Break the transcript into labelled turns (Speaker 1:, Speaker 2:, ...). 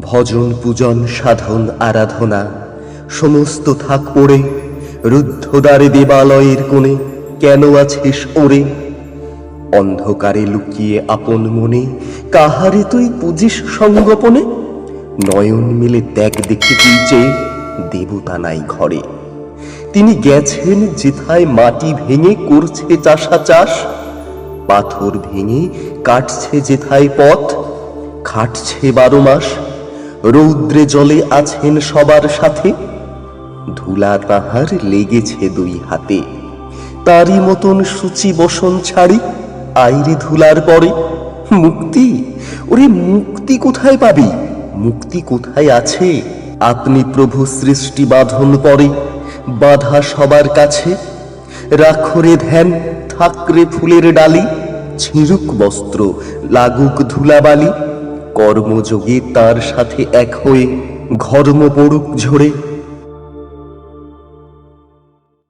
Speaker 1: ভজন পূজন সাধন আরাধনা, সমস্ত থাক পড়ে রুদ্ধদ্বারে দেবালয়ের কোণে কেন আছিস ওরে? অন্ধকারে লুকিয়ে আপন মনে কাহারে তুই পুজিস সঙ্গোপনে? নয়ন মিলে ত্যাগ দেখে তুই চেয়ে দেবতা নাই ঘরে। তিনি গেছেন যেথায় মাটি ভেঙে করছে চাষা চাষ, পাথর ভেঙে কাটছে যেথায় পথ, খাটছে বারো মাস রৌদ্রে জলে আছেন সবার সাথে। ধুলা তাহার লেগেছে দুই হাতে। তারই মতন সূচি বসন ছাড়ি, আইরে ধুলার পরে, মুক্তি? ওরে মুক্তি কোথায় পাবি? মুক্তি কোথায় আছে? আপনি প্রভু সৃষ্টি বাঁধন পরে, বাধা সবার কাছে। রাখরে ধ্যান, থাকরে ফুলের ডালি ছিঁড়ুক বস্ত্র, লাগুক ধুলাবালি। কর্মযোগে তার সাথে এক হয়ে ঘর্ম পড়ুক ঝরে